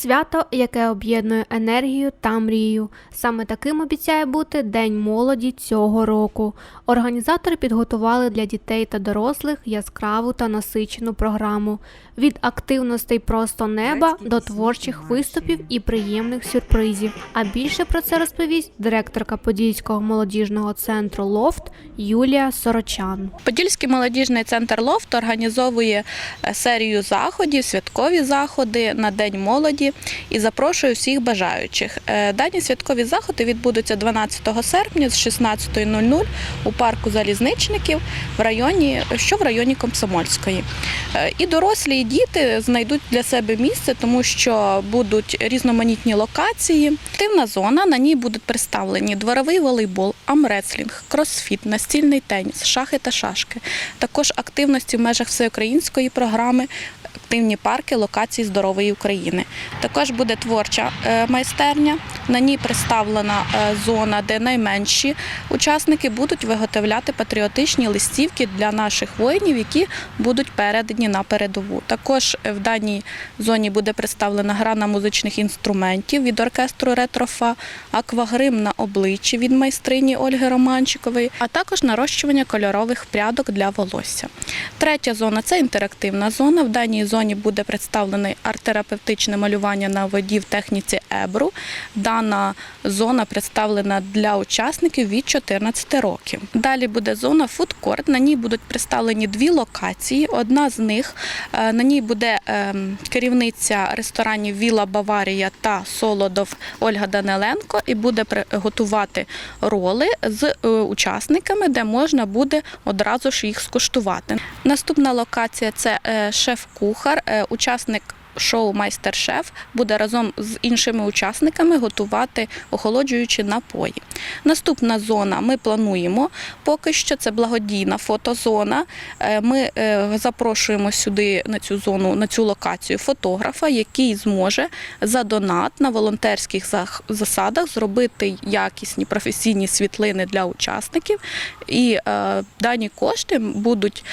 Свято, яке об'єднує енергію та мрію. Саме таким обіцяє бути День молоді цього року. Організатори підготували для дітей та дорослих яскраву та насичену програму від активностей просто неба до творчих виступів і приємних сюрпризів. А більше про це розповість директорка Подільського молодіжного центру Лофт Юлія Сорочан. Подільський молодіжний центр Лофт організовує е, серію заходів, святкові заходи на День молоді і запрошує всіх бажаючих. Е, Дані святкові заходи відбудуться 12 серпня з 16.00 у парку залізничників в районі, що в районі Комсомольської. Е, І дорослі, і діти знайдуть для себе місце, тому що будуть різноманітні локації. Активна зона на ній будуть представлені дворовий волейбол, амреслінг, кросфіт, настільний теніс, шахи та шашки. Також активності в межах всеукраїнської програми. Активні парки локації здорової України. Також буде творча е, майстерня. На ній представлена е, зона, де найменші учасники будуть виготовляти патріотичні листівки для наших воїнів, які будуть передані на передову. Також е, в даній зоні буде представлена гра на музичних інструментів від оркестру Ретрофа, аквагрим на обличчі від майстрині Ольги Романчикової, а також нарощування кольорових прядок для волосся. Третя зона це інтерактивна зона. В даній зоні буде представлене арт-терапевтичне малювання на воді в техніці Ебру. Дана зона представлена для учасників від 14 років. Далі буде зона фудкорт. На ній будуть представлені дві локації. Одна з них е, на ній буде ем, керівниця ресторанів Віла Баварія та Солодов Ольга Даниленко і буде готувати роли з е, учасниками, де можна буде одразу ж їх скуштувати. Наступна локація це е, шеф-кухар, учасник. Шоу Майстер-шеф буде разом з іншими учасниками готувати охолоджуючі напої. Наступна зона ми плануємо поки що це благодійна фотозона. Е, Ми е, запрошуємо сюди на цю зону, на цю локацію фотографа, який зможе за донат на волонтерських засадах зробити якісні професійні світлини для учасників. І е, дані кошти будуть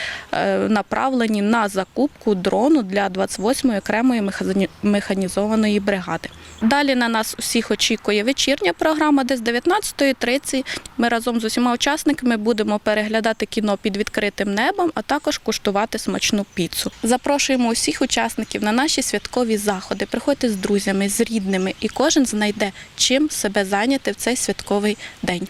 направлені на закупку дрону для 28-ї окремої механі- механізованої бригади. Далі на нас усіх очікує вечірня програма, де з 19.30 ми разом з усіма учасниками будемо переглядати кіно під відкритим небом, а також куштувати смачну піцу. Запрошуємо усіх учасників на наші святкові заходи. Приходьте з друзями, з рідними, і кожен знайде чим себе зайняти в цей святковий день.